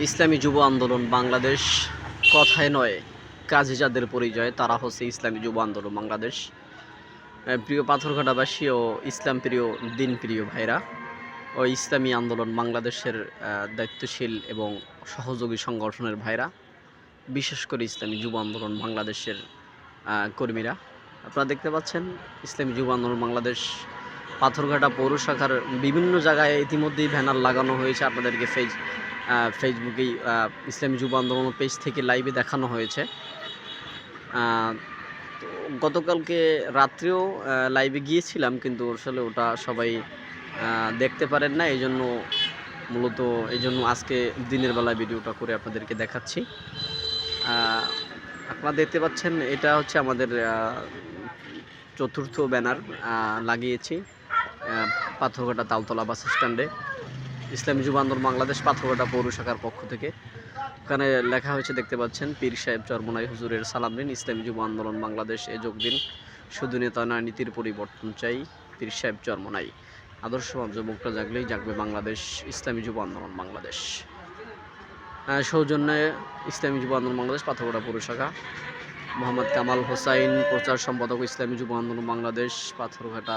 ইসলামী যুব আন্দোলন বাংলাদেশ কথায় নয়, কাজে যাদের পরিচয়, তারা হচ্ছে ইসলামী যুব আন্দোলন বাংলাদেশ। প্রিয় পাথরঘাটাবাসী ও ইসলাম প্রিয়, দিন প্রিয় ভাইরা, ও ইসলামী আন্দোলন বাংলাদেশের দায়িত্বশীল এবং সহযোগী সংগঠনের ভাইরা, বিশেষ করে ইসলামী যুব আন্দোলন বাংলাদেশের কর্মীরা। আপনারা দেখতে পাচ্ছেন, ইসলামী যুব আন্দোলন বাংলাদেশ পাথরঘাটা পৌর শাখার বিভিন্ন জায়গায় ইতিমধ্যেই ব্যানার লাগানো হয়েছে আপনাদেরকে ফেজ ফেসবুকেই ইসলামী যুব আন্দোলন পেজ থেকে লাইভে দেখানো হয়েছে। গতকালকে রাত্রেও লাইভে গিয়েছিলাম, কিন্তু আসলে ওটা সবাই দেখতে পারেন না এই জন্য মূলত এই জন্য আজকে দিনের বেলা ভিডিওটা করে আপনাদেরকে দেখাচ্ছি। আপনারা দেখতে পাচ্ছেন, এটা হচ্ছে আমাদের চতুর্থ ব্যানার লাগিয়েছি। পাথরঘাটা তালতলা বাস স্ট্যান্ডে। ইসলামী যুব আন্দোলন বাংলাদেশ পাথরঘাটা পৌর শাখার পক্ষ থেকে। ওখানে লেখা হয়েছে, দেখতে পাচ্ছেন, পীর সাহেব চরমনাই হুজুরের সালাম দিন ইসলামী যুব আন্দোলন বাংলাদেশ এ যোগ দিন। শুধু নেতা নয় নীতির পরিবর্তন চাই, পীর সাহেব চরমনাই। আদর্শবান যুবকটা জাগলেই জাগবে বাংলাদেশ, ইসলামী যুব আন্দোলন বাংলাদেশ। সৌজন্যে ইসলামী যুব আন্দোলন বাংলাদেশ, পাথরঘাটা পৌর শাখা মোহাম্মদ কামাল হোসাইন, প্রচার সম্পাদক ইসলামী যুব আন্দোলন বাংলাদেশ, পাথরঘাটা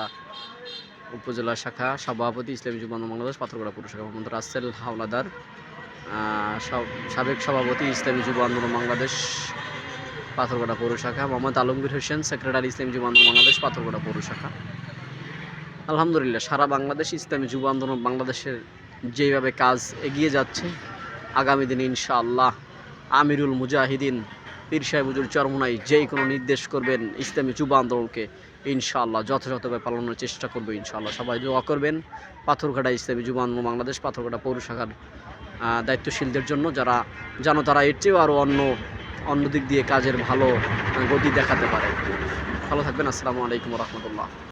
উপজেলা শাখা সভাপতি ইসলামী যুব বাংলাদেশ পাথরঘাটা পৌর শাখা মোহাম্মদ রাসেল হাওলাদার সব- সাবেক সভাপতি ইসলামী যুব আন্দোলন বাংলাদেশ পাথরঘাটা পৌর শাখা মোহাম্মদ আলমগীর হোসেন, সেক্রেটারি ইসলামী যুব আন্দোলন বাংলাদেশ পাথরঘাটা পৌর শাখা আলহামদুলিল্লাহ, সারা বাংলাদেশ ইসলামী যুব আন্দোলন বাংলাদেশের যেভাবে কাজ এগিয়ে যাচ্ছে, আগামী দিনে ইনশাআল্লাহ আমিরুল মুজাহিদিন পীর সাহেব হুজুর চরমনাই যেই কোনো নির্দেশ করবেন ইসলামী যুব আন্দোলনকে ইনশাআল্লাহ যথাযথভাবে পালনের চেষ্টা করবে ইনশাআল্লাহ। সবাই দোয়া করবেন পাথরঘাটা ইসলামী যুব আন্দোলন বাংলাদেশ, পাথরঘাটা পৌরশাখার দায়িত্বশীলদের জন্য যারা যেন তারা এর চেয়েও আরও অন্য অন্য দিক দিয়ে কাজের ভালো গতি দেখাতে পারে। ভালো থাকবেন, আসসালামু আলাইকুম রহমতুল্লাহ।